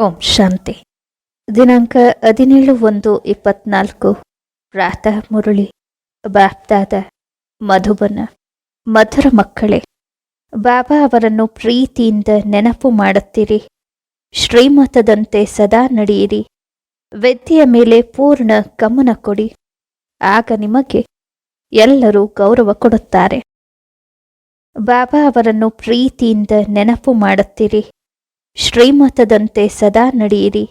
ಓಂ ಶಾಂತಿ. ದಿನಾಂಕ ಹದಿನೇಳು ಒಂದು ಇಪ್ಪತ್ನಾಲ್ಕು. ಪ್ರಾತಃ ಮುರುಳಿ. ಬಾಪ್ತಾದ. ಮಧುಬನ. ಮಧುರ ಮಕ್ಕಳೇ, ಬಾಬಾ ಅವರನ್ನು ಪ್ರೀತಿಯಿಂದ ನೆನಪು ಮಾಡುತ್ತೀರಿ. ಶ್ರೀಮತದಂತೆ ಸದಾ ನಡೆಯಿರಿ. ವ್ಯಕ್ತಿಯ ಮೇಲೆ ಪೂರ್ಣ ಗಮನ ಕೊಡಿ. ಆಗ ನಿಮಗೆ ಎಲ್ಲರೂ ಗೌರವ ಕೊಡುತ್ತಾರೆ. ಬಾಬಾ ಅವರನ್ನು ಪ್ರೀತಿಯಿಂದ ನೆನಪು ಮಾಡುತ್ತೀರಿ. ಶ್ರೀಮತದಂತೆ ಸದಾ ನಡೆಯಿರಿ.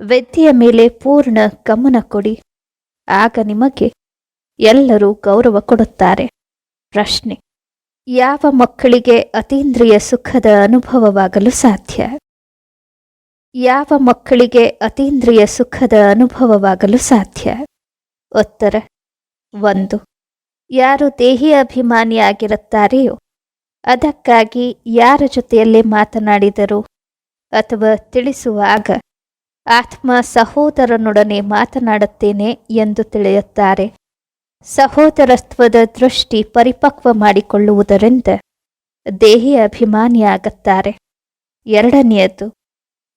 ವಿದ್ಯೆಯ ಮೇಲೆ ಪೂರ್ಣ ಗಮನ ಕೊಡಿ. ಆಗ ನಿಮಗೆ ಎಲ್ಲರೂ ಗೌರವ ಕೊಡುತ್ತಾರೆ. ಪ್ರಶ್ನೆ, ಯಾವ ಮಕ್ಕಳಿಗೆ ಅತೀಂದ್ರಿಯ ಸುಖದ ಅನುಭವವಾಗಲು ಸಾಧ್ಯ? ಯಾವ ಮಕ್ಕಳಿಗೆ ಅತೀಂದ್ರಿಯ ಸುಖದ ಅನುಭವವಾಗಲು ಸಾಧ್ಯ? ಉತ್ತರ, ಒಂದು, ಯಾರು ದೇಹಿ ಅಭಿಮಾನಿಯಾಗಿರುತ್ತಾರೆಯೋ, ಅದಕ್ಕಾಗಿ ಯಾರ ಜೊತೆಯಲ್ಲೇ ಮಾತನಾಡಿದರು ಅಥವಾ ತಿಳಿಸುವಾಗ, ಆತ್ಮ ಸಹೋದರನೊಡನೆ ಮಾತನಾಡುತ್ತೇನೆ ಎಂದು ತಿಳಿಯುತ್ತಾರೆ. ಸಹೋದರತ್ವದ ದೃಷ್ಟಿ ಪರಿಪಕ್ವ ಮಾಡಿಕೊಳ್ಳುವುದರಿಂದ ದೇಹಿ ಅಭಿಮಾನಿಯಾಗುತ್ತಾರೆ. ಎರಡನೆಯದು,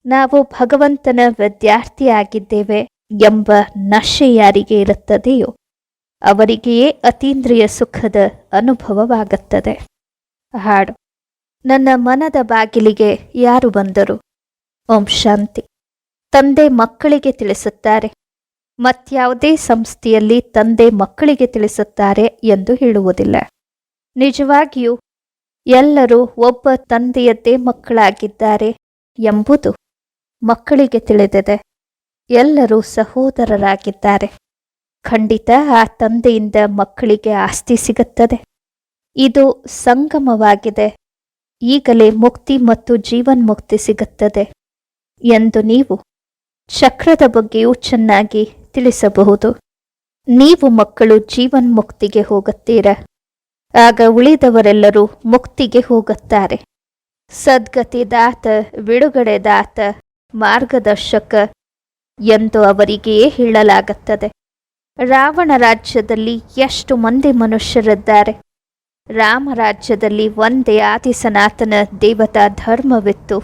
ನಾವು ಭಗವಂತನ ವಿದ್ಯಾರ್ಥಿಯಾಗಿದ್ದೇವೆ ಎಂಬ ನಶೆ ಯಾರಿಗೆ ಇರುತ್ತದೆಯೋ, ಅವರಿಗೆಯೇ ಅತೀಂದ್ರಿಯ ಸುಖದ ಅನುಭವವಾಗುತ್ತದೆ. ಹಾಡು, ನನ್ನ ಮನದ ಬಾಗಿಲಿಗೆ ಯಾರು ಬಂದರು? ಓಂ ಶಾಂತಿ. ತಂದೆ ಮಕ್ಕಳಿಗೆ ತಿಳಿಸುತ್ತಾರೆ. ಮತ್ಯಾವುದೇ ಸಂಸ್ಥೆಯಲ್ಲಿ ತಂದೆ ಮಕ್ಕಳಿಗೆ ತಿಳಿಸುತ್ತಾರೆ ಎಂದು ಹೇಳುವುದಿಲ್ಲ. ನಿಜವಾಗಿಯೂ ಎಲ್ಲರೂ ಒಬ್ಬ ತಂದೆಯದ್ದೇ ಮಕ್ಕಳಾಗಿದ್ದಾರೆ ಎಂಬುದು ಮಕ್ಕಳಿಗೆ ತಿಳಿದಿದೆ. ಎಲ್ಲರೂ ಸಹೋದರರಾಗಿದ್ದಾರೆ. ಖಂಡಿತ ಆ ತಂದೆಯಿಂದ ಮಕ್ಕಳಿಗೆ ಆಸ್ತಿ ಸಿಗುತ್ತದೆ. ಇದು ಸಂಗಮವಾಗಿದೆ. ಈಗಲೇ ಮುಕ್ತಿ ಮತ್ತು ಜೀವನ್ಮುಕ್ತಿ ಸಿಗುತ್ತದೆ. ಎಂದು ನೀವು ಚಕ್ರದ ಬಗ್ಗೆಯೂ ಚೆನ್ನಾಗಿ ತಿಳಿಸಬಹುದು. ನೀವು ಮಕ್ಕಳು ಜೀವನ್ಮುಕ್ತಿಗೆ ಹೋಗುತ್ತೀರ. ಆಗ ಉಳಿದವರೆಲ್ಲರೂ ಮುಕ್ತಿಗೆ ಹೋಗುತ್ತಾರೆ. ಸದ್ಗತಿದಾತ ಬಿಡುಗಡೆದಾತ ಮಾರ್ಗದರ್ಶಕ ಎಂದು ಅವರಿಗೆಯೇ ಹೇಳಲಾಗುತ್ತದೆ. ರಾವಣ ರಾಜ್ಯದಲ್ಲಿ ಎಷ್ಟು ಮಂದಿ ಮನುಷ್ಯರಿದ್ದಾರೆ? ರಾಮರಾಜ್ಯದಲ್ಲಿ ಒಂದೇ ಆದಿ ಸನಾತನ ದೇವತಾ ಧರ್ಮವಿತ್ತು.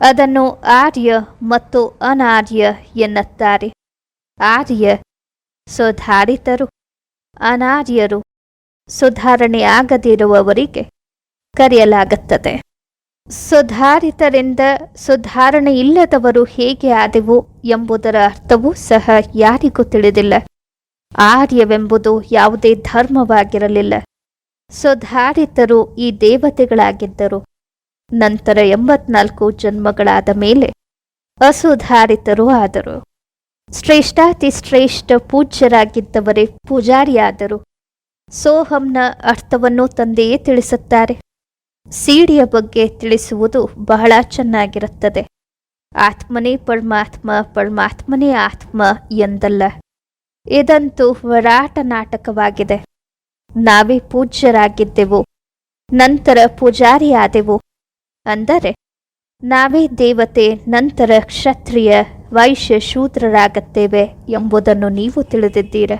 ಅದನ್ನು ಆರ್ಯ ಮತ್ತು ಅನಾರ್ಯ ಎನ್ನುತ್ತಾರೆ. ಆರ್ಯ ಸುಧಾರಿತರು, ಅನಾರ್ಯರು ಸುಧಾರಣೆ ಆಗದಿರುವವರಿಗೆ ಕರೆಯಲಾಗುತ್ತದೆ. ಸುಧಾರಿತರಿಂದ ಸುಧಾರಣೆ ಇಲ್ಲದವರು ಹೇಗೆ ಆದೆವು ಎಂಬುದರ ಅರ್ಥವೂ ಸಹ ಯಾರಿಗೂ ತಿಳಿದಿಲ್ಲ. ಆರ್ಯವೆಂಬುದು ಯಾವುದೇ ಧರ್ಮವಾಗಿರಲಿಲ್ಲ. ಸುಧಾರಿತರು ಈ ದೇವತೆಗಳಾಗಿದ್ದರು. ನಂತರ ಎಂಬತ್ನಾಲ್ಕು ಜನ್ಮಗಳಾದ ಮೇಲೆ ಅಸುಧಾರಿತರು ಆದರು. ಶ್ರೇಷ್ಠಾತಿ ಶ್ರೇಷ್ಠ ಪೂಜ್ಯರಾಗಿದ್ದವರೇ ಪೂಜಾರಿಯಾದರು. ಸೋಹಂನ ಅರ್ಥವನ್ನು ತಂದೆಯೇ ತಿಳಿಸುತ್ತಾರೆ. ಸೀಡಿಯ ಬಗ್ಗೆ ತಿಳಿಸುವುದು ಬಹಳ ಚೆನ್ನಾಗಿರುತ್ತದೆ. ಆತ್ಮನೇ ಪರಮಾತ್ಮ, ಪರಮಾತ್ಮನೇ ಆತ್ಮ ಎಂದಲ್ಲ. ಇದಂತೂ ವರಾಟ ನಾಟಕವಾಗಿದೆ. ನಾವೇ ಪೂಜ್ಯರಾಗಿದ್ದೆವು. ನಂತರ ಪೂಜಾರಿಯಾದೆವು. ಅಂದರೆ, ನಾವೇ ದೇವತೆ, ನಂತರ ಕ್ಷತ್ರಿಯ, ವೈಶ್ಯ ಶೂದ್ರರಾಗುತ್ತೇವೆ ಎಂಬುದನ್ನು ನೀವು ತಿಳಿದಿದ್ದೀರ?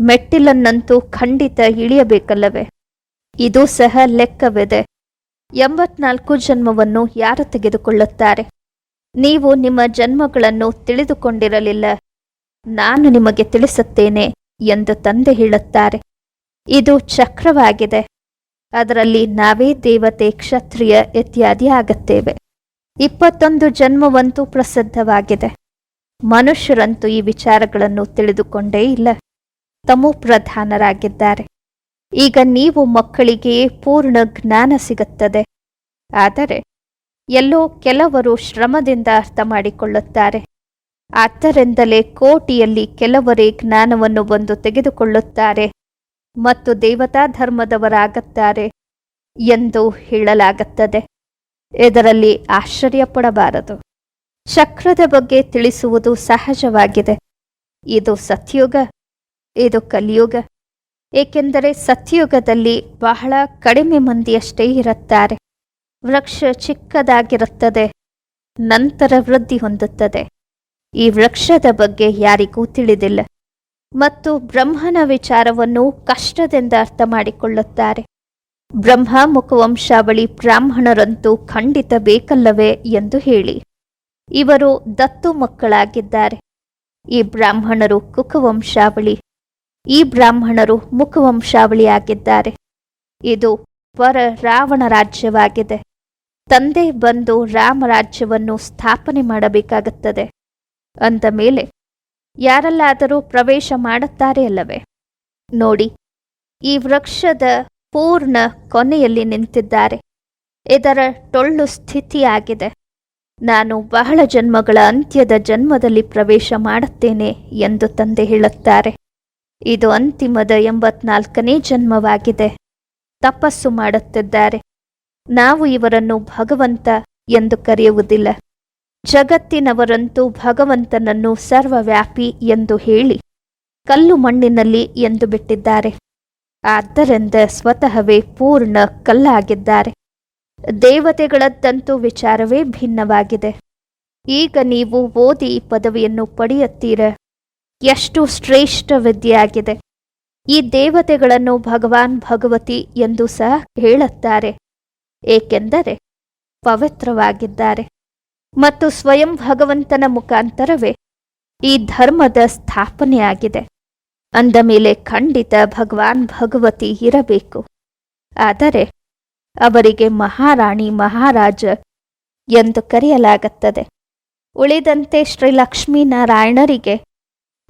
ಮೆಟ್ಟಿಲನ್ನಂತೂ ಖಂಡಿತ ಇಳಿಯಬೇಕಲ್ಲವೇ? ಇದು ಸಹ ಲೆಕ್ಕವಿದೆ. ಎಂಬತ್ನಾಲ್ಕು ಜನ್ಮವನ್ನು ಯಾರು ತೆಗೆದುಕೊಳ್ಳುತ್ತಾರೆ? ನೀವು ನಿಮ್ಮ ಜನ್ಮಗಳನ್ನು ತಿಳಿದುಕೊಂಡಿರಲಿಲ್ಲ. ನಾನು ನಿಮಗೆ ತಿಳಿಸುತ್ತೇನೆ ಎಂದು ತಂದೆ ಹೇಳುತ್ತಾರೆ. ಇದು ಚಕ್ರವಾಗಿದೆ. ಅದರಲ್ಲಿ ನಾವೇ ದೇವತೆ, ಕ್ಷತ್ರಿಯ ಇತ್ಯಾದಿ ಆಗುತ್ತೇವೆ. ಇಪ್ಪತ್ತೊಂದು ಜನ್ಮವಂತೂ ಪ್ರಸಿದ್ಧವಾಗಿದೆ. ಮನುಷ್ಯರಂತೂ ಈ ವಿಚಾರಗಳನ್ನು ತಿಳಿದುಕೊಂಡೇ ಇಲ್ಲ. ತಮು ಪ್ರಧಾನರಾಗಿದ್ದಾರೆ. ಈಗ ನೀವು ಮಕ್ಕಳಿಗೆ ಪೂರ್ಣ ಜ್ಞಾನ ಸಿಗುತ್ತದೆ. ಆದರೆ ಎಲ್ಲೋ ಕೆಲವರು ಶ್ರಮದಿಂದ ಅರ್ಥ ಮಾಡಿಕೊಳ್ಳುತ್ತಾರೆ. ಆದ್ದರಿಂದಲೇ ಕೋಟಿಯಲ್ಲಿ ಕೆಲವರೇ ಜ್ಞಾನವನ್ನು ಬಂದು ತೆಗೆದುಕೊಳ್ಳುತ್ತಾರೆ. ಮತ್ತು ದೇವತಾ ಧರ್ಮದವರಾಗುತ್ತಾರೆ ಎಂದು ಹೇಳಲಾಗುತ್ತದೆ. ಇದರಲ್ಲಿ ಆಶ್ಚರ್ಯಪಡಬಾರದು. ಚಕ್ರದ ಬಗ್ಗೆ ತಿಳಿಸುವುದು ಸಹಜವಾಗಿದೆ. ಇದು ಸತ್ಯುಗ, ಇದು ಕಲಿಯುಗ. ಏಕೆಂದರೆ ಸತ್ಯುಗದಲ್ಲಿ ಬಹಳ ಕಡಿಮೆ ಮಂದಿಯಷ್ಟೇ ಇರುತ್ತಾರೆ. ವೃಕ್ಷ ಚಿಕ್ಕದಾಗಿರುತ್ತದೆ, ನಂತರ ವೃದ್ಧಿ ಹೊಂದುತ್ತದೆ. ಈ ವೃಕ್ಷದ ಬಗ್ಗೆ ಯಾರಿಗೂ ತಿಳಿದಿಲ್ಲ. ಮತ್ತು ಬ್ರಹ್ಮನ ವಿಚಾರವನ್ನು ಕಷ್ಟದಿಂದ ಅರ್ಥ ಮಾಡಿಕೊಳ್ಳುತ್ತಾರೆ ಬ್ರಹ್ಮ ಮುಖವಂಶಾವಳಿ ಬ್ರಾಹ್ಮಣರಂತೂ ಖಂಡಿತ ಬೇಕಲ್ಲವೇ ಎಂದು ಹೇಳಿ. ಇವರು ದತ್ತು ಮಕ್ಕಳಾಗಿದ್ದಾರೆ. ಈ ಬ್ರಾಹ್ಮಣರು ಕುಕವಂಶಾವಳಿ. ಈ ಬ್ರಾಹ್ಮಣರು ಮುಖವಂಶಾವಳಿಯಾಗಿದ್ದಾರೆ. ಇದು ಪರ ರಾವಣ ರಾಜ್ಯವಾಗಿದೆ. ತಂದೆ ಬಂದು ರಾಮರಾಜ್ಯವನ್ನು ಸ್ಥಾಪನೆ ಮಾಡಬೇಕಾಗುತ್ತದೆ. ಅಂದ ಮೇಲೆ ಯಾರಲ್ಲಾದರೂ ಪ್ರವೇಶ ಮಾಡುತ್ತಾರೆ ಅಲ್ಲವೇ? ನೋಡಿ, ಈ ವೃಕ್ಷದ ಪೂರ್ಣ ಕೊನೆಯಲ್ಲಿ ನಿಂತಿದ್ದಾರೆ. ಇದರ ಟೊಳ್ಳು ಸ್ಥಿತಿಯಾಗಿದೆ. ನಾನು ಬಹಳ ಜನ್ಮಗಳ ಅಂತ್ಯದ ಜನ್ಮದಲ್ಲಿ ಪ್ರವೇಶ ಮಾಡುತ್ತೇನೆ ಎಂದು ತಂದೆ ಹೇಳುತ್ತಾರೆ. ಇದು ಅಂತಿಮದ ಎಂಬತ್ನಾಲ್ಕನೇ ಜನ್ಮವಾಗಿದೆ. ತಪಸ್ಸು ಮಾಡುತ್ತಿದ್ದಾರೆ. ನಾವು ಇವರನ್ನು ಭಗವಂತ ಎಂದು ಕರೆಯುವುದಿಲ್ಲ. ಜಗತ್ತಿನವರಂತೂ ಭಗವಂತನನ್ನು ಸರ್ವವ್ಯಾಪಿ ಎಂದು ಹೇಳಿ ಕಲ್ಲು ಮಣ್ಣಿನಲ್ಲಿ ಎಂದು ಬಿಟ್ಟಿದ್ದಾರೆ. ಆದ್ದರಿಂದ ಸ್ವತಃವೇ ಪೂರ್ಣ ಕಲ್ಲಾಗಿದ್ದಾರೆ. ದೇವತೆಗಳದ್ದಂತೂ ವಿಚಾರವೇ ಭಿನ್ನವಾಗಿದೆ. ಈಗ ನೀವು ಓದಿ ಪದವಿಯನ್ನು ಪಡೆಯುತ್ತೀರ? ಎಷ್ಟು ಶ್ರೇಷ್ಠ ವಿದ್ಯೆಯಾಗಿದೆ. ಈ ದೇವತೆಗಳನ್ನು ಭಗವಾನ್ ಭಗವತಿ ಎಂದು ಸಹ ಹೇಳುತ್ತಾರೆ. ಏಕೆಂದರೆ ಪವಿತ್ರವಾಗಿದ್ದಾರೆ. ಮತ್ತು ಸ್ವಯಂ ಭಗವಂತನ ಮುಖಾಂತರವೇ ಈ ಧರ್ಮದ ಸ್ಥಾಪನೆಯಾಗಿದೆ. ಅಂದ ಮೇಲೆ ಖಂಡಿತ ಭಗವಾನ್ ಭಗವತಿ ಇರಬೇಕು. ಆದರೆ ಅವರಿಗೆ ಮಹಾರಾಣಿ ಮಹಾರಾಜ ಎಂದು ಕರೆಯಲಾಗುತ್ತದೆ. ಉಳಿದಂತೆ ಶ್ರೀಲಕ್ಷ್ಮೀನಾರಾಯಣರಿಗೆ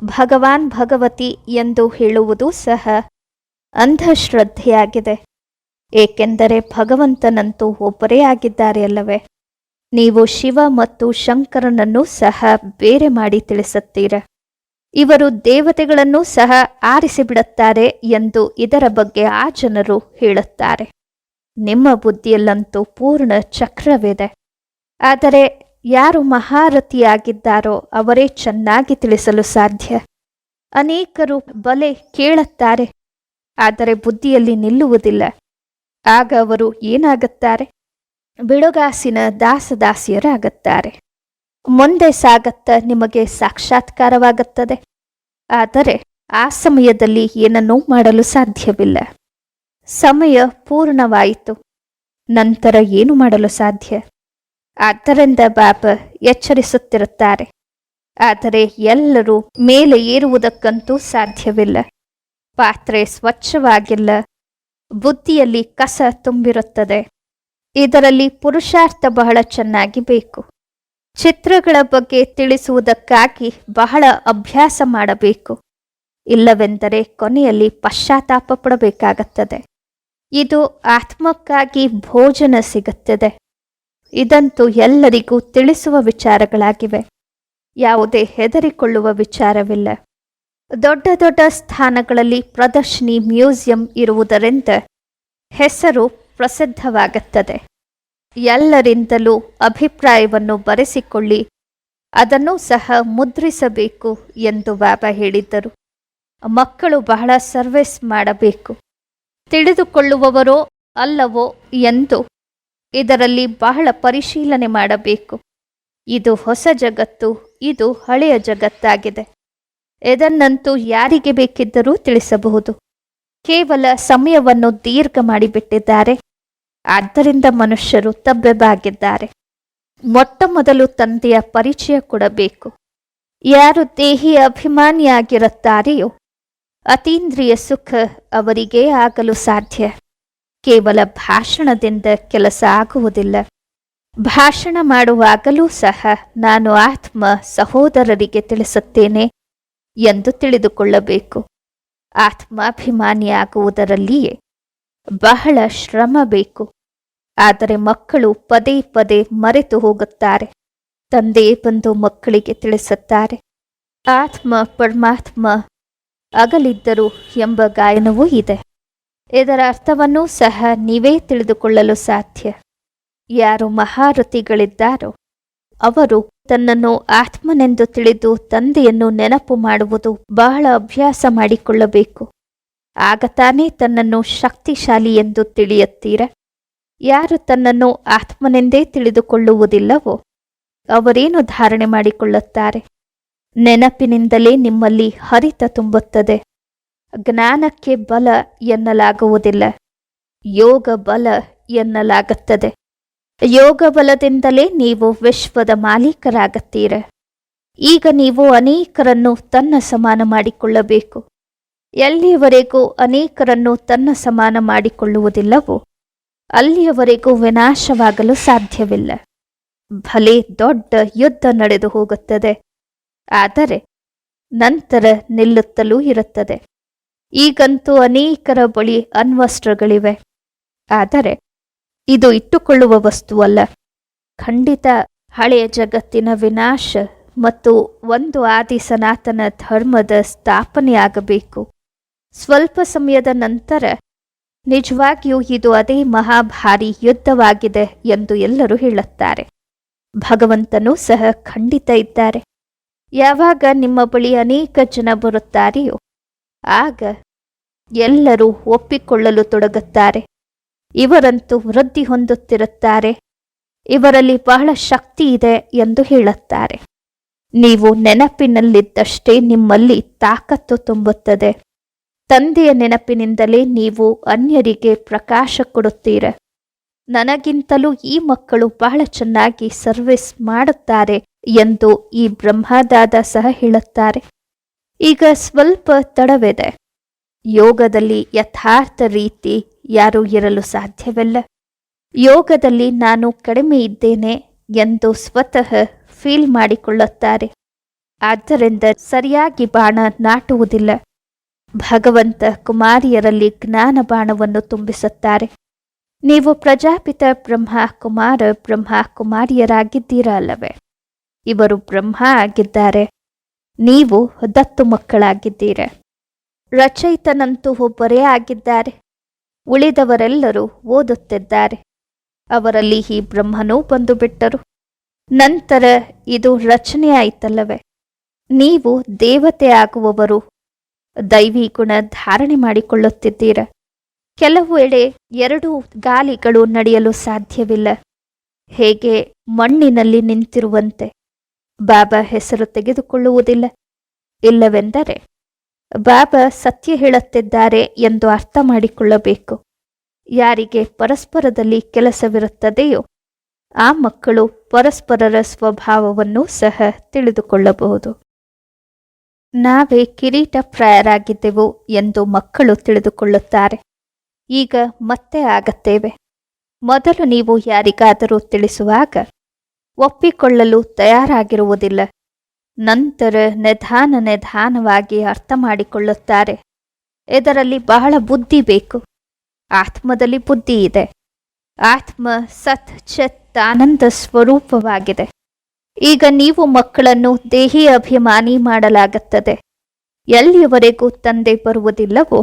ಭಗವಾನ್ ಭಗವತಿ ಎಂದು ಹೇಳುವುದು ಸಹ ಅಂಧಶ್ರದ್ಧೆಯಾಗಿದೆ. ಏಕೆಂದರೆ ಭಗವಂತನಂತೂ ಒಬ್ಬರೇ ಆಗಿದ್ದಾರೆ ಅಲ್ಲವೇ? ನೀವು ಶಿವ ಮತ್ತು ಶಂಕರನನ್ನು ಸಹ ಬೇರೆ ಮಾಡಿ ತಿಳಿಸುತ್ತೀರ. ಇವರು ದೇವತೆಗಳನ್ನು ಸಹ ಆರಿಸಿಬಿಡುತ್ತಾರೆ ಎಂದು ಇದರ ಬಗ್ಗೆ ಆ ಜನರು ಹೇಳುತ್ತಾರೆ. ನಿಮ್ಮ ಬುದ್ಧಿಯಲ್ಲಂತೂ ಪೂರ್ಣ ಚಕ್ರವಿದೆ. ಆದರೆ ಯಾರು ಮಹಾರಥಿಯಾಗಿದ್ದಾರೋ ಅವರೇ ಚೆನ್ನಾಗಿ ತಿಳಿಸಲು ಸಾಧ್ಯ. ಅನೇಕರು ಬಲೆ ಕೇಳುತ್ತಾರೆ, ಆದರೆ ಬುದ್ಧಿಯಲ್ಲಿ ನಿಲ್ಲುವುದಿಲ್ಲ. ಆಗ ಅವರು ಏನಾಗುತ್ತಾರೆ? ಬಿಡುಗಾಸಿನ ದಾಸದಾಸಿಯರಾಗುತ್ತಾರೆ ಮುಂದೆ ಸಾಗತ್ತ ನಿಮಗೆ ಸಾಕ್ಷಾತ್ಕಾರವಾಗುತ್ತದೆ. ಆದರೆ ಆ ಸಮಯದಲ್ಲಿ ಏನನ್ನೂ ಮಾಡಲು ಸಾಧ್ಯವಿಲ್ಲ. ಸಮಯ ಪೂರ್ಣವಾಯಿತು. ನಂತರ ಏನು ಮಾಡಲು ಸಾಧ್ಯ? ಆದ್ದರಿಂದ ಬಾಬಾ ಎಚ್ಚರಿಸುತ್ತಿರುತ್ತಾರೆ. ಆದರೆ ಎಲ್ಲರೂ ಮೇಲೆ ಏರುವುದಕ್ಕಂತೂ ಸಾಧ್ಯವಿಲ್ಲ. ಪಾತ್ರೆ ಸ್ವಚ್ಛವಾಗಿಲ್ಲ. ಬುದ್ಧಿಯಲ್ಲಿ ಕಸ ತುಂಬಿರುತ್ತದೆ. ಇದರಲ್ಲಿ ಪುರುಷಾರ್ಥ ಬಹಳ ಚೆನ್ನಾಗಿ ಬೇಕು. ಚಿತ್ರಗಳ ಬಗ್ಗೆ ತಿಳಿಸುವುದಕ್ಕಾಗಿ ಬಹಳ ಅಭ್ಯಾಸ ಮಾಡಬೇಕು. ಇಲ್ಲವೆಂದರೆ ಕೊನೆಯಲ್ಲಿ ಪಶ್ಚಾತ್ತಾಪ ಪಡಬೇಕಾಗುತ್ತದೆ. ಇದು ಆತ್ಮಕ್ಕಾಗಿ ಭೋಜನ ಸಿಗುತ್ತದೆ. ಇದಂತೂ ಎಲ್ಲರಿಗೂ ತಿಳಿಸುವ ವಿಚಾರಗಳಾಗಿವೆ. ಯಾವುದೇ ಹೆದರಿಕೊಳ್ಳುವ ವಿಚಾರವಿಲ್ಲ. ದೊಡ್ಡ ದೊಡ್ಡ ಸ್ಥಾನಗಳಲ್ಲಿ ಪ್ರದರ್ಶನಿ ಮ್ಯೂಸಿಯಂ ಇರುವುದರಿಂದ ಹೆಸರು ಪ್ರಸಿದ್ಧವಾಗುತ್ತದೆ. ಎಲ್ಲರಿಂದಲೂ ಅಭಿಪ್ರಾಯವನ್ನು ಬರೆಸಿಕೊಳ್ಳಿ. ಅದನ್ನು ಸಹ ಮುದ್ರಿಸಬೇಕು ಎಂದು ಬಾಬಾ ಹೇಳಿದ್ದರು. ಮಕ್ಕಳು ಬಹಳ ಸರ್ವಿಸ್ ಮಾಡಬೇಕು. ತಿಳಿದುಕೊಳ್ಳುವವರೋ ಅಲ್ಲವೋ ಎಂದು ಇದರಲ್ಲಿ ಬಹಳ ಪರಿಶೀಲನೆ ಮಾಡಬೇಕು. ಇದು ಹೊಸ ಜಗತ್ತು, ಇದು ಹಳೆಯ ಜಗತ್ತಾಗಿದೆ. ಇದನ್ನಂತೂ ಯಾರಿಗೆ ಬೇಕಿದ್ದರೂ ತಿಳಿಸಬಹುದು. ಕೇವಲ ಸಮಯವನ್ನು ದೀರ್ಘ ಮಾಡಿಬಿಟ್ಟಿದ್ದಾರೆ. ಆದ್ದರಿಂದ ಮನುಷ್ಯರು ತಬ್ಬೆಬಾಗಿದ್ದಾರೆ ಮೊಟ್ಟ ಮೊದಲು ತಂದೆಯ ಪರಿಚಯ ಕೊಡಬೇಕು. ಯಾರು ದೇಹಿ ಅಭಿಮಾನಿಯಾಗಿರುತ್ತಾರೆಯೋ, ಅತೀಂದ್ರಿಯ ಸುಖ ಅವರಿಗೆ ಆಗಲು ಸಾಧ್ಯ. ಕೇವಲ ಭಾಷಣದಿಂದ ಕೆಲಸ ಆಗುವುದಿಲ್ಲ. ಭಾಷಣ ಮಾಡುವಾಗಲೂ ಸಹ ನಾನು ಆತ್ಮ ಸಹೋದರರಿಗೆ ತಿಳಿಸುತ್ತೇನೆ ಎಂದು ತಿಳಿದುಕೊಳ್ಳಬೇಕು. ಆತ್ಮಾಭಿಮಾನಿಯಾಗುವುದರಲ್ಲಿಯೇ ಬಹಳ ಶ್ರಮ ಬೇಕು. ಆದರೆ ಮಕ್ಕಳು ಪದೇ ಪದೇ ಮರೆತು ಹೋಗುತ್ತಾರೆ. ತಂದೆ ಬಂದು ಮಕ್ಕಳಿಗೆ ತಿಳಿಸುತ್ತಾರೆ. ಆತ್ಮ ಪರಮಾತ್ಮ ಅಗಲಿದ್ದರು ಎಂಬ ಗಾಯನವೂ ಇದೆ. ಇದರ ಅರ್ಥವನ್ನೂ ಸಹ ನೀವೇ ತಿಳಿದುಕೊಳ್ಳಲು ಸಾಧ್ಯ. ಯಾರು ಮಹಾರಥಿಗಳಿದ್ದಾರೋ ಅವರು ತನ್ನನ್ನು ಆತ್ಮನೆಂದು ತಿಳಿದು ತಂದೆಯನ್ನು ನೆನಪು ಮಾಡುವುದು ಬಹಳ ಅಭ್ಯಾಸ ಮಾಡಿಕೊಳ್ಳಬೇಕು. ಆಗ ತಾನೇ ತನ್ನನ್ನು ಶಕ್ತಿಶಾಲಿ ಎಂದು ತಿಳಿಯುತ್ತೀರ? ಯಾರು ತನ್ನನ್ನು ಆತ್ಮನೆಂದೇ ತಿಳಿದುಕೊಳ್ಳುವುದಿಲ್ಲವೋ? ಅವರೇನು ಧಾರಣೆ ಮಾಡಿಕೊಳ್ಳುತ್ತಾರೆ? ನೆನಪಿನಿಂದಲೇ ನಿಮ್ಮಲ್ಲಿ ಹರಿತ ತುಂಬುತ್ತದೆ. ಜ್ಞಾನಕ್ಕೆ ಬಲ ಎನ್ನಲಾಗುವುದಿಲ್ಲ. ಯೋಗ ಬಲ ಎನ್ನಲಾಗುತ್ತದೆ. ಯೋಗ ಬಲದಿಂದಲೇ ನೀವು ವಿಶ್ವದ ಮಾಲೀಕರಾಗತ್ತೀರ. ಈಗ ನೀವು ಅನೇಕರನ್ನು ತನ್ನ ಸಮಾನ ಮಾಡಿಕೊಳ್ಳಬೇಕು. ಎಲ್ಲಿಯವರೆಗೂ ಅನೇಕರನ್ನು ತನ್ನ ಸಮಾನ ಮಾಡಿಕೊಳ್ಳುವುದಿಲ್ಲವೋ, ಅಲ್ಲಿಯವರೆಗೂ ವಿನಾಶವಾಗಲು ಸಾಧ್ಯವಿಲ್ಲ. ಭಲೆ ದೊಡ್ಡ ಯುದ್ಧ ನಡೆದು ಹೋಗುತ್ತದೆ. ಆದರೆ ನಂತರ ನಿಲ್ಲುತ್ತಲೂ ಇರುತ್ತದೆ. ಈಗಂತೂ ಅನೇಕರ ಬಳಿ ಅನ್ವಸ್ತ್ರಗಳಿವೆ ಆದರೆ ಇದು ಇಟ್ಟುಕೊಳ್ಳುವ ವಸ್ತುವಲ್ಲ. ಖಂಡಿತ ಹಳೆಯ ಜಗತ್ತಿನ ವಿನಾಶ ಮತ್ತು ಒಂದು ಆದಿ ಸನಾತನ ಧರ್ಮದ ಸ್ಥಾಪನೆಯಾಗಬೇಕು. ಸ್ವಲ್ಪ ಸಮಯದ ನಂತರ ನಿಜವಾಗಿಯೂ ಇದು ಅದೇ ಮಹಾಭಾರಿ ಯುದ್ಧವಾಗಿದೆ ಎಂದು ಎಲ್ಲರೂ ಹೇಳುತ್ತಾರೆ. ಭಗವಂತನೂ ಸಹ ಖಂಡಿತ ಇದ್ದಾರೆ. ಯಾವಾಗ ನಿಮ್ಮ ಬಳಿ ಅನೇಕ ಜನ ಬರುತ್ತಾರೆಯೋ, ಆಗ ಎಲ್ಲರೂ ಒಪ್ಪಿಕೊಳ್ಳಲು ತೊಡಗುತ್ತಾರೆ. ಇವರಂತೂ ವೃದ್ಧಿ ಹೊಂದುತ್ತಿರುತ್ತಾರೆ. ಇವರಲ್ಲಿ ಬಹಳ ಶಕ್ತಿ ಇದೆ ಎಂದು ಹೇಳುತ್ತಾರೆ. ನೀವು ನೆನಪಿನಲ್ಲಿದ್ದಷ್ಟೇ ನಿಮ್ಮಲ್ಲಿ ತಾಕತ್ತು ತುಂಬುತ್ತದೆ. ತಂದೆಯ ನೆನಪಿನಿಂದಲೇ ನೀವು ಅನ್ಯರಿಗೆ ಪ್ರಕಾಶ ಕೊಡುತ್ತೀರ. ನನಗಿಂತಲೂ ಈ ಮಕ್ಕಳು ಬಹಳ ಚೆನ್ನಾಗಿ ಸರ್ವಿಸ್ ಮಾಡುತ್ತಾರೆ ಎಂದು ಈ ಬ್ರಹ್ಮದಾದ ಸಹ ಹೇಳುತ್ತಾರೆ. ಈಗ ಸ್ವಲ್ಪ ತಡವಿದೆ. ಯೋಗದಲ್ಲಿ ಯಥಾರ್ಥ ರೀತಿ ಯಾರೂ ಇರಲು ಸಾಧ್ಯವಿಲ್ಲ. ಯೋಗದಲ್ಲಿ ನಾನು ಕಡಿಮೆ ಇದ್ದೇನೆ ಎಂದು ಸ್ವತಃ ಫೀಲ್ ಮಾಡಿಕೊಳ್ಳುತ್ತಾರೆ. ಆದ್ದರಿಂದ ಸರಿಯಾಗಿ ಬಾಣ ನಾಟುವುದಿಲ್ಲ. ಭಗವಂತ ಕುಮಾರಿಯರಲ್ಲಿ ಜ್ಞಾನ ಬಾಣವನ್ನು ತುಂಬಿಸುತ್ತಾರೆ. ನೀವು ಪ್ರಜಾಪಿತ ಬ್ರಹ್ಮ ಕುಮಾರ ಬ್ರಹ್ಮ ಕುಮಾರಿಯರಾಗಿದ್ದೀರಾ ಅಲ್ಲವೇ ಇವರು ಬ್ರಹ್ಮ ಆಗಿದ್ದಾರೆ. ನೀವು ದತ್ತು ಮಕ್ಕಳಾಗಿದ್ದೀರ. ರಚಯಿತನಂತೂ ಒಬ್ಬರೇ ಆಗಿದ್ದಾರೆ. ಉಳಿದವರೆಲ್ಲರೂ ಓದುತ್ತಿದ್ದಾರೆ. ಅವರಲ್ಲಿ ಈ ಬ್ರಹ್ಮನೂ ಬಂದು ಬಿಟ್ಟರು. ನಂತರ ಇದು ರಚನೆಯಾಯಿತಲ್ಲವೇ? ನೀವು ದೇವತೆ ಆಗುವವರು ದೈವಿ ಗುಣ ಧಾರಣೆ ಮಾಡಿಕೊಳ್ಳುತ್ತಿದ್ದೀರ. ಕೆಲವು ವೇಳೆ ಎರಡು ಗಾಲಿಗಳು ನಡೆಯಲು ಸಾಧ್ಯವಿಲ್ಲ. ಹೇಗೆ ಮಣ್ಣಿನಲ್ಲಿ ನಿಂತಿರುವಂತೆ. ಬಾಬಾ ಹೆಸರು ತೆಗೆದುಕೊಳ್ಳುವುದಿಲ್ಲ. ಇಲ್ಲವೆಂದರೆ ಬಾಬಾ ಸತ್ಯ ಹೇಳುತ್ತಿದ್ದಾರೆ ಎಂದು ಅರ್ಥ ಮಾಡಿಕೊಳ್ಳಬೇಕು. ಯಾರಿಗೆ ಪರಸ್ಪರದಲ್ಲಿ ಕೆಲಸವಿರುತ್ತದೆಯೋ, ಆ ಮಕ್ಕಳು ಪರಸ್ಪರರ ಸ್ವಭಾವವನ್ನು ಸಹ ತಿಳಿದುಕೊಳ್ಳಬಹುದು. ನಾವೇ ಕಿರೀಟಪ್ರಾಯರಾಗಿದ್ದೆವು ಎಂದು ಮಕ್ಕಳು ತಿಳಿದುಕೊಳ್ಳುತ್ತಾರೆ. ಈಗ ಮತ್ತೆ ಆಗತ್ತೇವೆ. ಮೊದಲು ನೀವು ಯಾರಿಗಾದರೂ ತಿಳಿಸುವಾಗ ಒಪ್ಪಿಕೊಳ್ಳಲು ತಯಾರಾಗಿರುವುದಿಲ್ಲ. ನಂತರ ನಿಧಾನ ನಿಧಾನವಾಗಿ ಅರ್ಥ ಮಾಡಿಕೊಳ್ಳುತ್ತಾರೆ ಇದರಲ್ಲಿ ಬಹಳ ಬುದ್ಧಿ ಬೇಕು. ಆತ್ಮದಲ್ಲಿ ಬುದ್ಧಿ ಇದೆ. ಆತ್ಮ ಸತ್ ಚತ್ ಆನಂದ ಸ್ವರೂಪವಾಗಿದೆ. ಈಗ ನೀವು ಮಕ್ಕಳನ್ನು ದೇಹಿ ಅಭಿಮಾನಿ ಮಾಡಲಾಗುತ್ತದೆ. ಎಲ್ಲಿಯವರೆಗೂ ತಂದೆ ಬರುವುದಿಲ್ಲವೋ,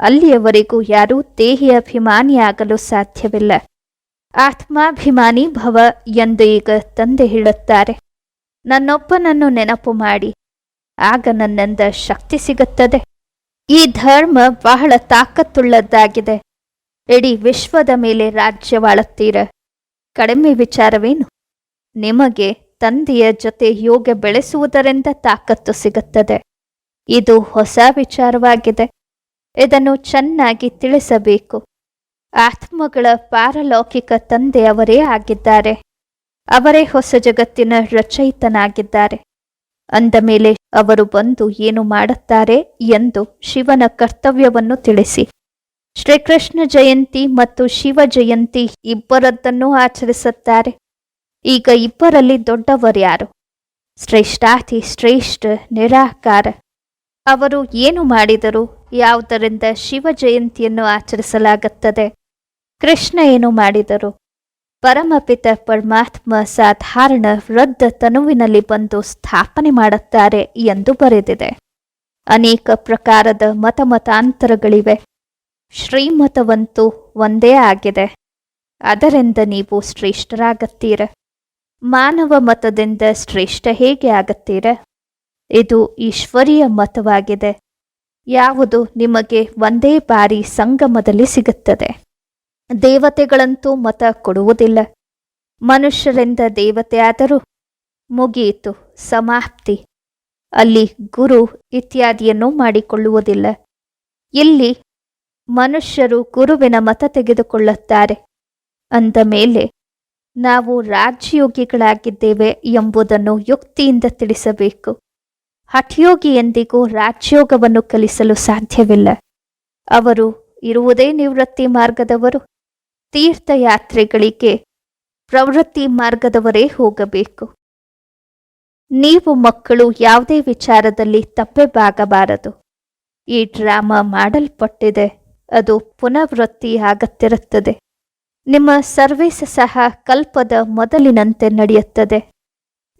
ಅಲ್ಲಿಯವರೆಗೂ ಯಾರೂ ದೇಹಿ ಅಭಿಮಾನಿಯಾಗಲು ಸಾಧ್ಯವಿಲ್ಲ. ಆತ್ಮಾಭಿಮಾನಿ ಭವ ಎಂದು ಈಗ ತಂದೆ ಹೇಳುತ್ತಾರೆ. ನನ್ನೊಬ್ಬನನ್ನು ನೆನಪು ಮಾಡಿ. ಆಗ ನನ್ನಿಂದ ಶಕ್ತಿ ಸಿಗುತ್ತದೆ. ಈ ಧರ್ಮ ಬಹಳ ತಾಕತ್ತುಳ್ಳದ್ದಾಗಿದೆ. ಇಡೀ ವಿಶ್ವದ ಮೇಲೆ ರಾಜ್ಯವಾಳುತ್ತೀರ ಕಡಿಮೆ ವಿಚಾರವೇನು? ನಿಮಗೆ ತಂದೆಯ ಜೊತೆ ಯೋಗ ಬೆಳೆಸುವುದರಿಂದ ತಾಕತ್ತು ಸಿಗುತ್ತದೆ. ಇದು ಹೊಸ ವಿಚಾರವಾಗಿದೆ. ಇದನ್ನು ಚೆನ್ನಾಗಿ ತಿಳಿಸಬೇಕು. ಆತ್ಮಗಳ ಪಾರಲೌಕಿಕ ತಂದೆಯವರೇ ಆಗಿದ್ದಾರೆ. ಅವರೇ ಹೊಸ ಜಗತ್ತಿನ ರಚಯಿತನಾಗಿದ್ದಾರೆ. ಅಂದ ಮೇಲೆ ಅವರು ಬಂದು ಏನು ಮಾಡುತ್ತಾರೆ ಎಂದು ಶಿವನ ಕರ್ತವ್ಯವನ್ನು ತಿಳಿಸಿ. ಶ್ರೀಕೃಷ್ಣ ಜಯಂತಿ ಮತ್ತು ಶಿವ ಜಯಂತಿ ಇಬ್ಬರದ್ದನ್ನು ಆಚರಿಸುತ್ತಾರೆ. ಈಗ ಇಬ್ಬರಲ್ಲಿ ದೊಡ್ಡವರ್ಯಾರು? ಶ್ರೇಷ್ಠಾತಿ, ಶ್ರೇಷ್ಠ, ನಿರಾಕಾರ. ಅವರು ಏನು ಮಾಡಿದರು ಯಾವುದರಿಂದ ಶಿವ ಜಯಂತಿಯನ್ನು ಆಚರಿಸಲಾಗುತ್ತದೆ? ಕೃಷ್ಣ ಏನು ಮಾಡಿದರು? ಪರಮಪಿತ ಪರಮಾತ್ಮ ಸಾಧಾರಣ ವೃದ್ಧ ತನುವಿನಲ್ಲಿ ಬಂದು ಸ್ಥಾಪನೆ ಮಾಡುತ್ತಾರೆ ಎಂದು ಬರೆದಿದೆ. ಅನೇಕ ಪ್ರಕಾರದ ಮತಮತಾಂತರಗಳಿವೆ. ಶ್ರೀಮತವಂತೂ ಒಂದೇ ಆಗಿದೆ. ಅದರಿಂದ ನೀವು ಶ್ರೇಷ್ಠರಾಗತ್ತೀರ? ಮಾನವ ಮತದಿಂದ ಶ್ರೇಷ್ಠ ಹೇಗೆ ಆಗತ್ತೀರ? ಇದು ಈಶ್ವರೀಯ ಮತವಾಗಿದೆ. ಯಾವುದು ನಿಮಗೆ ಒಂದೇ ಬಾರಿ ಸಂಗಮದಲ್ಲಿ ಸಿಗುತ್ತದೆ. ದೇವತೆಗಳಂತೂ ಮತ ಕೊಡುವುದಿಲ್ಲ. ಮನುಷ್ಯರಿಂದ ದೇವತೆಯಾದರೂ ಮುಗಿಯಿತು, ಸಮಾಪ್ತಿ. ಅಲ್ಲಿ ಗುರು ಇತ್ಯಾದಿಯನ್ನು ಮಾಡಿಕೊಳ್ಳುವುದಿಲ್ಲ. ಇಲ್ಲಿ ಮನುಷ್ಯರು ಗುರುವಿನ ಮತ ತೆಗೆದುಕೊಳ್ಳುತ್ತಾರೆ. ಅಂದ ಮೇಲೆ, ನಾವು ರಾಜಯೋಗಿಗಳಾಗಿದ್ದೇವೆ ಎಂಬುದನ್ನು ಯುಕ್ತಿಯಿಂದ ತಿಳಿಸಬೇಕು. ಹಠಯೋಗಿ ಎಂದಿಗೂ ರಾಜ್ಯೋಗವನ್ನು ಕಲಿಸಲು ಸಾಧ್ಯವಿಲ್ಲ. ಅವರು ಇರುವುದೇ ನಿವೃತ್ತಿ ಮಾರ್ಗದವರು. ತೀರ್ಥಯಾತ್ರೆಗಳಿಗೆ ಪ್ರವೃತ್ತಿ ಮಾರ್ಗದವರೇ ಹೋಗಬೇಕು. ನೀವು ಮಕ್ಕಳು ಯಾವುದೇ ವಿಚಾರದಲ್ಲಿ ತಪ್ಪೆಬಾಗಬಾರದು. ಈ ಡ್ರಾಮಾ ಮಾಡಲ್ಪಟ್ಟಿದೆ, ಅದು ಪುನರ್ವೃತ್ತಿ ಆಗತ್ತಿರುತ್ತದೆ. ನಿಮ್ಮ ಸರ್ವಿಸ್ ಸಹ ಕಲ್ಪದ ಮೊದಲಿನಂತೆ ನಡೆಯುತ್ತದೆ.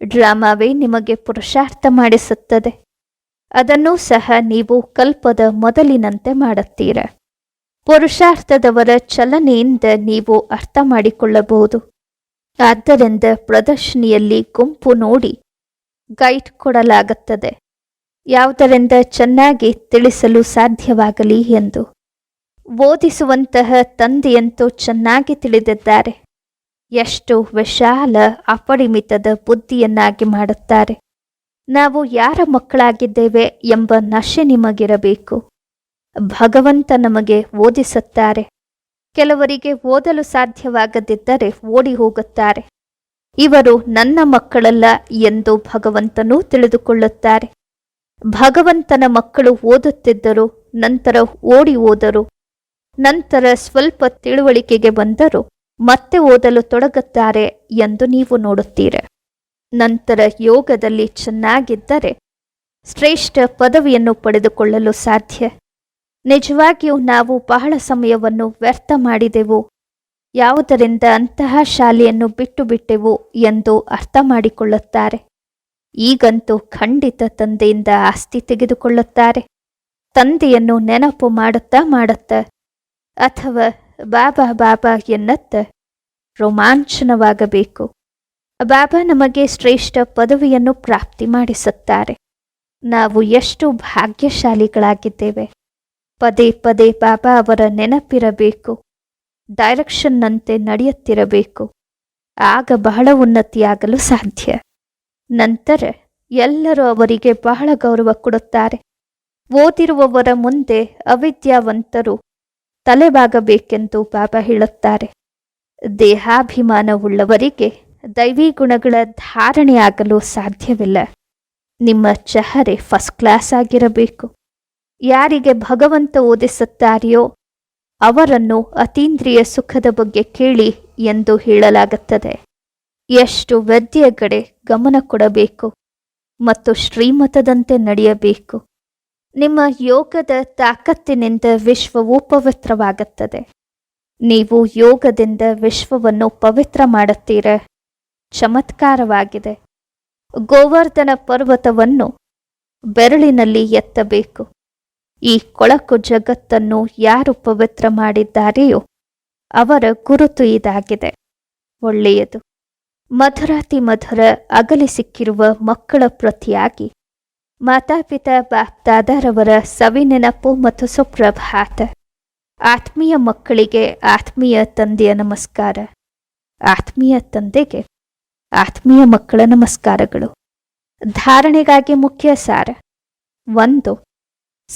ಡ್ರಾಮಾವೇ ನಿಮಗೆ ಪುರುಷಾರ್ಥ ಮಾಡಿಸುತ್ತದೆ. ಅದನ್ನೂ ಸಹ ನೀವು ಕಲ್ಪದ ಮೊದಲಿನಂತೆ ಮಾಡುತ್ತೀರ? ಪುರುಷಾರ್ಥದವರ ಚಲನೆಯಿಂದ ನೀವು ಅರ್ಥ ಮಾಡಿಕೊಳ್ಳಬಹುದು ಆದ್ದರಿಂದ ಪ್ರದರ್ಶನಿಯಲ್ಲಿ ಗುಂಪು ನೋಡಿ ಗೈಡ್ ಕೊಡಲಾಗುತ್ತದೆ. ಯಾವುದರಿಂದ ಚೆನ್ನಾಗಿ ತಿಳಿಸಲು ಸಾಧ್ಯವಾಗಲಿ ಎಂದು. ಓದಿಸುವಂತಹ ತಂದೆಯಂತೂ ಚೆನ್ನಾಗಿ ತಿಳಿದಿದ್ದಾರೆ. ಎಷ್ಟು ವಿಶಾಲ ಅಪರಿಮಿತದ ಬುದ್ಧಿಯನ್ನಾಗಿ ಮಾಡುತ್ತಾರೆ. ನಾವು ಯಾರ ಮಕ್ಕಳಾಗಿದ್ದೇವೆ ಎಂಬ ನಶೆ ನಿಮಗಿರಬೇಕು. ಭಗವಂತ ನಮಗೆ ಓದಿಸುತ್ತಾರೆ. ಕೆಲವರಿಗೆ ಓದಲು ಸಾಧ್ಯವಾಗದಿದ್ದರೆ ಓಡಿ ಹೋಗುತ್ತಾರೆ. ಇವರು ನನ್ನ ಮಕ್ಕಳಲ್ಲ ಎಂದು ಭಗವಂತನೂ ತಿಳಿದುಕೊಳ್ಳುತ್ತಾರೆ. ಭಗವಂತನ ಮಕ್ಕಳು ಓದುತ್ತಿದ್ದರು, ನಂತರ ಓಡಿ ಹೋದರು. ನಂತರ ಸ್ವಲ್ಪ ತಿಳುವಳಿಕೆಗೆ ಬಂದರು, ಮತ್ತೆ ಓದಲು ತೊಡಗುತ್ತಾರೆ ಎಂದು ನೀವು ನೋಡುತ್ತೀರ. ನಂತರ ಯೋಗದಲ್ಲಿ ಚೆನ್ನಾಗಿದ್ದರೆ ಶ್ರೇಷ್ಠ ಪದವಿಯನ್ನು ಪಡೆದುಕೊಳ್ಳಲು ಸಾಧ್ಯ. ನಿಜವಾಗಿಯೂ ನಾವು ಬಹಳ ಸಮಯವನ್ನು ವ್ಯರ್ಥ ಮಾಡಿದೆವು. ಯಾವುದರಿಂದ ಅಂತಹ ಶಾಲೆಯನ್ನು ಬಿಟ್ಟು ಬಿಟ್ಟೆವು ಎಂದು ಅರ್ಥ ಮಾಡಿಕೊಳ್ಳುತ್ತಾರೆ. ಈಗಂತೂ ಖಂಡಿತ ತಂದೆಯಿಂದ ಆಸ್ತಿ ತೆಗೆದುಕೊಳ್ಳುತ್ತಾರೆ. ತಂದೆಯನ್ನು ನೆನಪು ಮಾಡುತ್ತಾ ಮಾಡುತ್ತ ಅಥವಾ ಬಾಬಾ ಬಾಬಾ ಎನ್ನತ್ತ ರೋಮಾಂಚನವಾಗಬೇಕು. ಬಾಬಾ ನಮಗೆ ಶ್ರೇಷ್ಠ ಪದವಿಯನ್ನು ಪ್ರಾಪ್ತಿ ಮಾಡಿಸುತ್ತಾರೆ. ನಾವು ಎಷ್ಟು ಭಾಗ್ಯಶಾಲಿಗಳಾಗಿದ್ದೇವೆ. ಪದೇ ಪದೇ ಬಾಬಾ ಅವರ ನೆನಪಿರಬೇಕು ಡೈರೆಕ್ಷನ್ನಂತೆ ನಡೆಯುತ್ತಿರಬೇಕು. ಆಗ ಬಹಳ ಉನ್ನತಿಯಾಗಲು ಸಾಧ್ಯ. ನಂತರ ಎಲ್ಲರೂ ಅವರಿಗೆ ಬಹಳ ಗೌರವ ಕೊಡುತ್ತಾರೆ. ಓದಿರುವವರ ಮುಂದೆ ಅವಿದ್ಯಾವಂತರು ತಲೆಬಾಗಬೇಕೆಂದು ಬಾಬಾ ಹೇಳುತ್ತಾರೆ. ದೇಹಾಭಿಮಾನವುಳ್ಳವರಿಗೆ ದೈವಿ ಗುಣಗಳ ಧಾರಣೆಯಾಗಲು ಸಾಧ್ಯವಿಲ್ಲ. ನಿಮ್ಮ ಚಹರೆ ಫಸ್ಟ್ ಕ್ಲಾಸ್ ಆಗಿರಬೇಕು. ಯಾರಿಗೆ ಭಗವಂತ ಓದಿಸುತ್ತಾರೆಯೋ ಅವರನ್ನು ಅತೀಂದ್ರಿಯ ಸುಖದ ಬಗ್ಗೆ ಕೇಳಿ ಎಂದು ಹೇಳಲಾಗುತ್ತದೆ. ಎಷ್ಟು ವಿದ್ಯೆಗಡೆ ಗಮನ ಕೊಡಬೇಕು ಮತ್ತು ಶ್ರೀಮತದಂತೆ ನಡೆಯಬೇಕು. ನಿಮ್ಮ ಯೋಗದ ತಾಕತ್ತಿನಿಂದ ವಿಶ್ವವು ಪವಿತ್ರವಾಗುತ್ತದೆ. ನೀವು ಯೋಗದಿಂದ ವಿಶ್ವವನ್ನು ಪವಿತ್ರ ಮಾಡುತ್ತೀರ? ಚಮತ್ಕಾರವಾಗಿದೆ. ಗೋವರ್ಧನ ಪರ್ವತವನ್ನು ಬೆರಳಿನಲ್ಲಿ ಎತ್ತಬೇಕು. ಈ ಕೊಳಕು ಜಗತ್ತನ್ನು ಯಾರು ಪವಿತ್ರ ಮಾಡಿದ್ದಾರೆಯೋ ಅವರ ಗುರುತು ಇದಾಗಿದೆ. ಒಳ್ಳೆಯದು. ಮಧುರಾತಿ ಮಧುರ ಅಗಲಿ ಸಿಕ್ಕಿರುವ ಮಕ್ಕಳ ಪ್ರತಿಯಾಗಿ ಮಾತಾಪಿತಾ ಬಾಪ್ದಾದರವರ ಸವಿನೆನಪು ಮತ್ತು ಸುಪ್ರಭಾತ. ಆತ್ಮೀಯ ಮಕ್ಕಳಿಗೆ ಆತ್ಮೀಯ ತಂದೆಯ ನಮಸ್ಕಾರ. ಆತ್ಮೀಯ ತಂದೆಗೆ ಆತ್ಮೀಯ ಮಕ್ಕಳ ನಮಸ್ಕಾರಗಳು. ಧಾರಣೆಗಾಗಿ ಮುಖ್ಯ ಸಾರ. ಒಂದು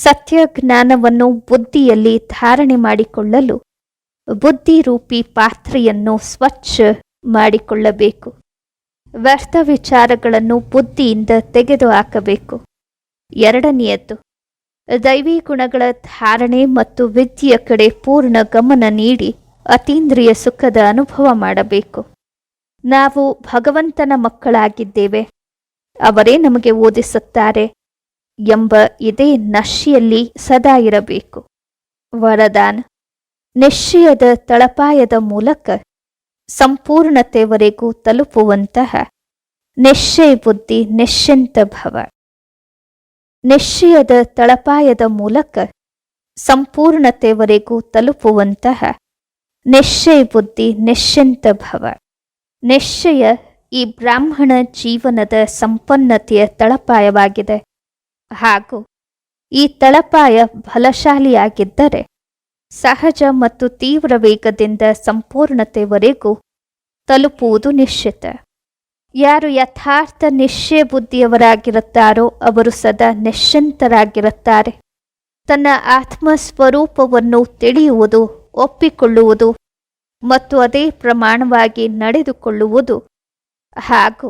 ಸತ್ಯ ಜ್ಞಾನವನ್ನು ಬುದ್ಧಿಯಲ್ಲಿ ಧಾರಣೆ ಮಾಡಿಕೊಳ್ಳಲು ಬುದ್ಧಿರೂಪಿ ಪಾತ್ರೆಯನ್ನು ಸ್ವಚ್ಛ ಮಾಡಿಕೊಳ್ಳಬೇಕು. ವ್ಯರ್ಥ ವಿಚಾರಗಳನ್ನು ಬುದ್ಧಿಯಿಂದ ತೆಗೆದು ಹಾಕಬೇಕು ಎರಡನೆಯದ್ದು, ದೈವಿ ಗುಣಗಳ ಧಾರಣೆ ಮತ್ತು ವಿದ್ಯೆಯ ಕಡೆ ಪೂರ್ಣ ಗಮನ ನೀಡಿ ಅತೀಂದ್ರಿಯ ಸುಖದ ಅನುಭವ ಮಾಡಬೇಕು. ನಾವು ಭಗವಂತನ ಮಕ್ಕಳಾಗಿದ್ದೇವೆ. ಅವರೇ ನಮಗೆ ಓದಿಸುತ್ತಾರೆ. ಎಂಬ ಇದೇ ನಶೆಯಲ್ಲಿ ಸದಾ ಇರಬೇಕು. ವರದಾನ, ನಿಶ್ಚಯದ ತಳಪಾಯದ ಮೂಲಕ ಸಂಪೂರ್ಣತೆವರೆಗೂ ತಲುಪುವಂತಹ ನಿಶ್ಚಯ ಬುದ್ಧಿ ನಿಶ್ಚಿಂತ ಭವ. ನಿಶ್ಚಯದ ತಳಪಾಯದ ಮೂಲಕ ಸಂಪೂರ್ಣತೆವರೆಗೂ ತಲುಪುವಂತಹ ನಿಶ್ಚಯ ಬುದ್ಧಿ ನಿಶ್ಚಿಂತ ಭವ. ನಿಶ್ಚಯ ಈ ಬ್ರಾಹ್ಮಣ ಜೀವನದ ಸಂಪನ್ನತೆಯ ತಳಪಾಯವಾಗಿದೆ. ಹಾಗೂ ಈ ತಳಪಾಯ ಬಲಶಾಲಿಯಾಗಿದ್ದರೆ ಸಹಜ ಮತ್ತು ತೀವ್ರ ವೇಗದಿಂದ ಸಂಪೂರ್ಣತೆವರೆಗೂ ತಲುಪುವುದು ನಿಶ್ಚಿತ. ಯಾರು ಯಥಾರ್ಥ ನಿಶ್ಚಯ ಬುದ್ಧಿಯವರಾಗಿರುತ್ತಾರೋ ಅವರು ಸದಾ ನಿಶ್ಚಿಂತರಾಗಿರುತ್ತಾರೆ ತನ್ನ ಆತ್ಮಸ್ವರೂಪವನ್ನು ತಿಳಿಯುವುದು, ಒಪ್ಪಿಕೊಳ್ಳುವುದು ಮತ್ತು ಅದೇ ಪ್ರಮಾಣವಾಗಿ ನಡೆದುಕೊಳ್ಳುವುದು ಹಾಗೂ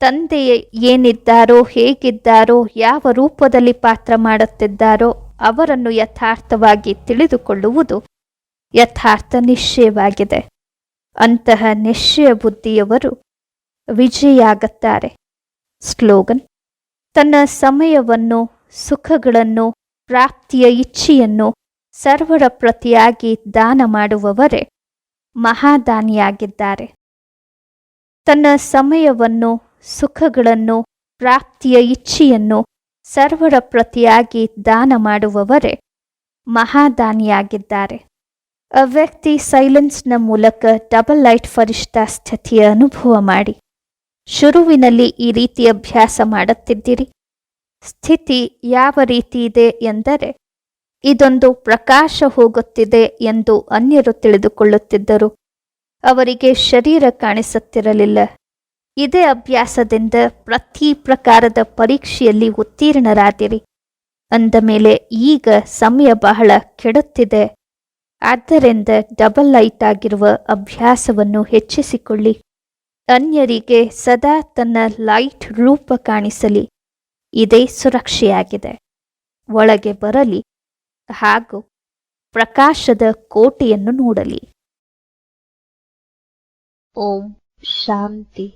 ತಂದೆ ಏನಿದ್ದಾರೋ, ಹೇಗಿದ್ದಾರೋ, ಯಾವ ರೂಪದಲ್ಲಿ ಪಾತ್ರ ಮಾಡುತ್ತಿದ್ದಾರೋ, ಅವರನ್ನು ಯಥಾರ್ಥವಾಗಿ ತಿಳಿದುಕೊಳ್ಳುವುದು ಯಥಾರ್ಥ ನಿಶ್ಚಯವಾಗಿದೆ. ಅಂತಹ ನಿಶ್ಚಯ ಬುದ್ಧಿಯವರು ವಿಜಯಾಗುತ್ತಾರೆ ಸ್ಲೋಗನ್, ತನ್ನ ಸಮಯವನ್ನು, ಸುಖಗಳನ್ನು, ಪ್ರಾಪ್ತಿಯ ಇಚ್ಛೆಯನ್ನು ಸರ್ವರ ಪ್ರತಿಯಾಗಿ ದಾನ ಮಾಡುವವರೇ ಮಹಾದಾನಿಯಾಗಿದ್ದಾರೆ. ತನ್ನ ಸಮಯವನ್ನು ಸುಖಗಳನ್ನು, ಪ್ರಾಪ್ತಿಯ ಇಚ್ಛೆಯನ್ನು ಸರ್ವರ ಪ್ರತಿಯಾಗಿ ದಾನ ಮಾಡುವವರೇ ಮಹಾದಾನಿಯಾಗಿದ್ದಾರೆ. ಆ ವ್ಯಕ್ತಿ ಸೈಲೆನ್ಸ್ನ ಮೂಲಕ ಡಬಲ್ ಲೈಟ್ ಫರಿಷ್ಠ ಸ್ಥಿತಿಯ ಅನುಭವ ಮಾಡಿ. ಶುರುವಿನಲ್ಲಿ ಈ ರೀತಿ ಅಭ್ಯಾಸ ಮಾಡುತ್ತಿದ್ದಿರಿ. ಸ್ಥಿತಿ ಯಾವ ರೀತಿ ಇದೆ ಎಂದರೆ, ಇದೊಂದು ಪ್ರಕಾಶ ಹೋಗುತ್ತಿದೆ ಎಂದು ಅನ್ಯರು ತಿಳಿದುಕೊಳ್ಳುತ್ತಿದ್ದರು. ಅವರಿಗೆ ಶರೀರ ಕಾಣಿಸುತ್ತಿರಲಿಲ್ಲ. ಇದೇ ಅಭ್ಯಾಸದಿಂದ ಪ್ರತಿ ಪ್ರಕಾರದ ಪರೀಕ್ಷೆಯಲ್ಲಿ ಉತ್ತೀರ್ಣರಾದಿರಿ. ಅಂದ ಮೇಲೆ ಈಗ ಸಮಯ ಬಹಳ ಕೆಡುತ್ತಿದೆ. ಆದ್ದರಿಂದ ಡಬಲ್ ಲೈಟ್ ಆಗಿರುವ ಅಭ್ಯಾಸವನ್ನು ಹೆಚ್ಚಿಸಿಕೊಳ್ಳಿ. ಅನ್ಯರಿಗೆ ಸದಾ ತನ್ನ ಲೈಟ್ ರೂಪ ಕಾಣಿಸಲಿ. ಇದೇ ಸುರಕ್ಷೆಯಾಗಿದೆ. ಒಳಗೆ ಬರಲಿ. ಹಾಗೂ ಪ್ರಕಾಶದ ಕೋಟೆಯನ್ನು ನೋಡಲಿ. ಓಂ ಶಾಂತಿ.